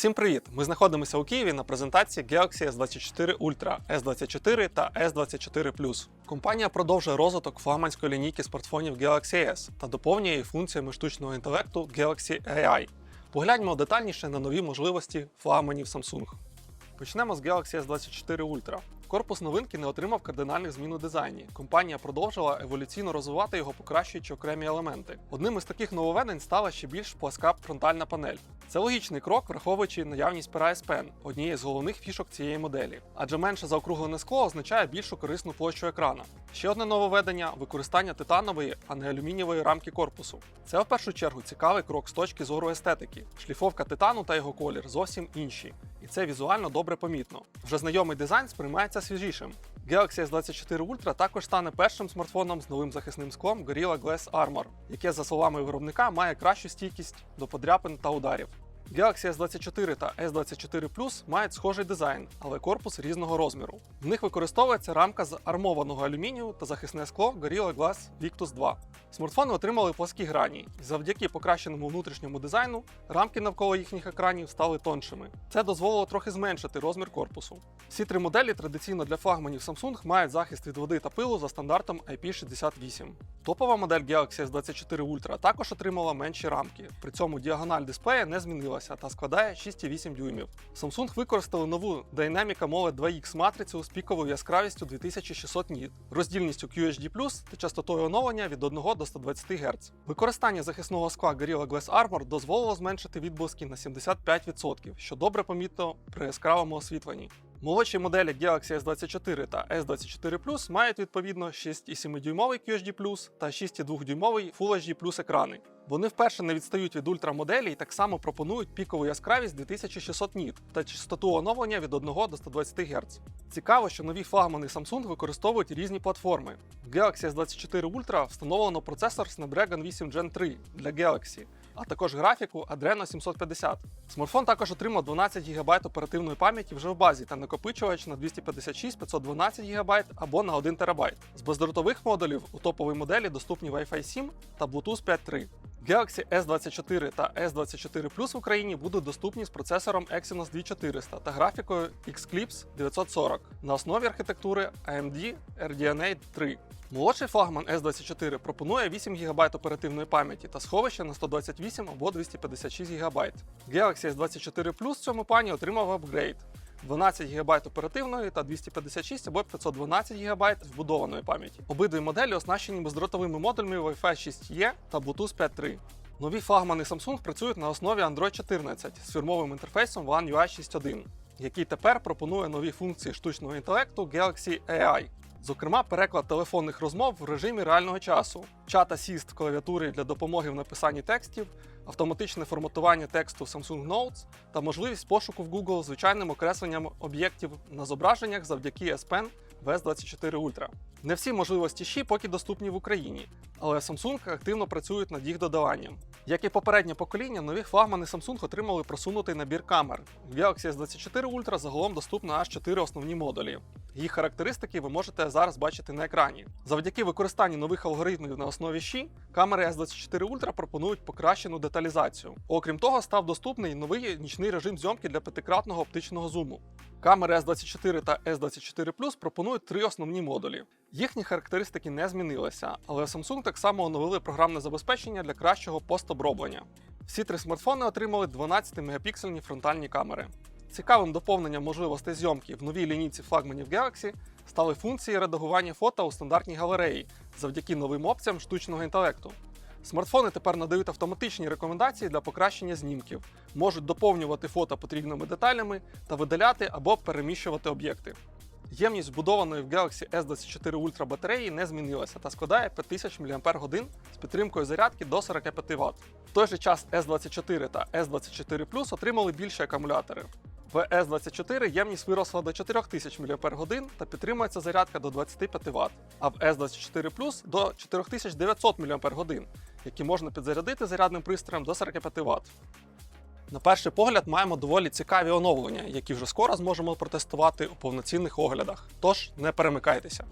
Всім привіт! Ми знаходимося у Києві на презентації Galaxy S24 Ultra, S24 та S24 Plus. Компанія продовжує розвиток флагманської лінійки смартфонів Galaxy S та доповнює її функціями штучного інтелекту Galaxy AI. Погляньмо детальніше на нові можливості флагманів Samsung. Почнемо з Galaxy S24 Ultra. Корпус новинки не отримав кардинальних змін у дизайні. Компанія продовжила еволюційно розвивати його, покращуючи окремі елементи. Одним із таких нововведень стала ще більш пласка фронтальна панель. Це логічний крок, враховуючи наявність пера S Pen, однієї з головних фішок цієї моделі. Адже менше заокруглене скло означає більшу корисну площу екрана. Ще одне нововведення використання титанової, а не алюмінієвої рамки корпусу. Це в першу чергу цікавий крок з точки зору естетики. Шліфовка титану та його колір зовсім інші, і це візуально добре помітно. Вже знайомий дизайн сприймається свіжішим. Galaxy S24 Ultra також стане першим смартфоном з новим захисним склом Gorilla Glass Armor, яке, за словами виробника, має кращу стійкість до подряпин та ударів. Galaxy S24 та S24 Plus мають схожий дизайн, але корпус різного розміру. В них використовується рамка з армованого алюмінію та захисне скло Gorilla Glass Victus 2. Смартфони отримали пласкі грані, і завдяки покращеному внутрішньому дизайну рамки навколо їхніх екранів стали тоншими. Це дозволило трохи зменшити розмір корпусу. Всі три моделі традиційно для флагманів Samsung мають захист від води та пилу за стандартом IP68. Топова модель Galaxy S24 Ultra також отримала менші рамки. При цьому діагональ дисплея не змінилася та складає 6,8 дюймів. Samsung використали нову Dynamic AMOLED 2X матрицю з піковою яскравістю 2600 ніт, роздільністю QHD+, та частотою оновлення від 1 до 120 Гц. Використання захисного скла Gorilla Glass Armor дозволило зменшити відблиски на 75%, що добре помітно при яскравому освітленні. Молодші моделі Galaxy S24 та S24 Plus мають відповідно 6,7-дюймовий QHD+, та 6,2-дюймовий Full HD екрани. Вони вперше не відстають від ультрамоделі і так само пропонують пікову яскравість 2600 ніт та частоту оновлення від 1 до 120 Гц. Цікаво, що нові флагмани Samsung використовують різні платформи. В Galaxy S24 Ultra встановлено процесор Snapdragon 8 Gen 3 для Galaxy, а також графіку Adreno 750. Смартфон також отримав 12 ГБ оперативної пам'яті вже в базі та накопичувач на 256 512 ГБ або на 1 ТБ. З бездротових модулів у топовій моделі доступні Wi-Fi 7 та Bluetooth 5.3. Galaxy S24 та S24 Plus в Україні будуть доступні з процесором Exynos 2400 та графікою Xclipse 940 на основі архітектури AMD RDNA 3. Молодший флагман S24 пропонує 8 ГБ оперативної пам'яті та сховище на 128 або 256 ГБ. Galaxy S24 Plus в цьому плані отримав апгрейд. 12 ГБ оперативної та 256 або 512 ГБ вбудованої пам'яті. Обидві моделі оснащені бездротовими модулями Wi-Fi 6E та Bluetooth 5.3. Нові флагмани Samsung працюють на основі Android 14 з фірмовим інтерфейсом One UI 6.1, який тепер пропонує нові функції штучного інтелекту Galaxy AI. Зокрема, переклад телефонних розмов в режимі реального часу, чат асіст клавіатури для допомоги в написанні текстів, автоматичне форматування тексту Samsung Notes та можливість пошуку в Google звичайним окресленням об'єктів на зображеннях завдяки S Pen в S24 Ultra. Не всі можливості Ші поки доступні в Україні, але Samsung активно працюють над їх додаванням. Як і попереднє покоління, нові флагмани Samsung отримали просунутий набір камер. В Galaxy S24 Ultra загалом доступно аж 4 основні модулі. Їх характеристики ви можете зараз бачити на екрані. Завдяки використанню нових алгоритмів на основі Ші, камери S24 Ultra пропонують покращену деталізацію. Окрім того, став доступний новий нічний режим зйомки для п'ятикратного оптичного зуму. Камери S24 та S24 Plus пропонують три основні модулі. Їхні характеристики не змінилися, але Samsung так само оновили програмне забезпечення для кращого постоброблення. Всі три смартфони отримали 12-мегапіксельні фронтальні камери. Цікавим доповненням можливостей зйомки в новій лінійці флагманів Galaxy стали функції редагування фото у стандартній галереї завдяки новим опціям штучного інтелекту. Смартфони тепер надають автоматичні рекомендації для покращення знімків, можуть доповнювати фото потрібними деталями та видаляти або переміщувати об'єкти. Ємність збудованої в Galaxy S24 Ultra батареї не змінилася та складає 5000 мАч з підтримкою зарядки до 45 Вт. В той же час S24 та S24 Plus отримали більші акумулятори. В S24 ємність виросла до 4000 мАч та підтримується зарядка до 25 Вт, а в S24 Plus до 4900 мАч, які можна підзарядити зарядним пристроєм до 45 Вт. На перший погляд маємо доволі цікаві оновлення, які вже скоро зможемо протестувати у повноцінних оглядах. Тож не перемикайтеся.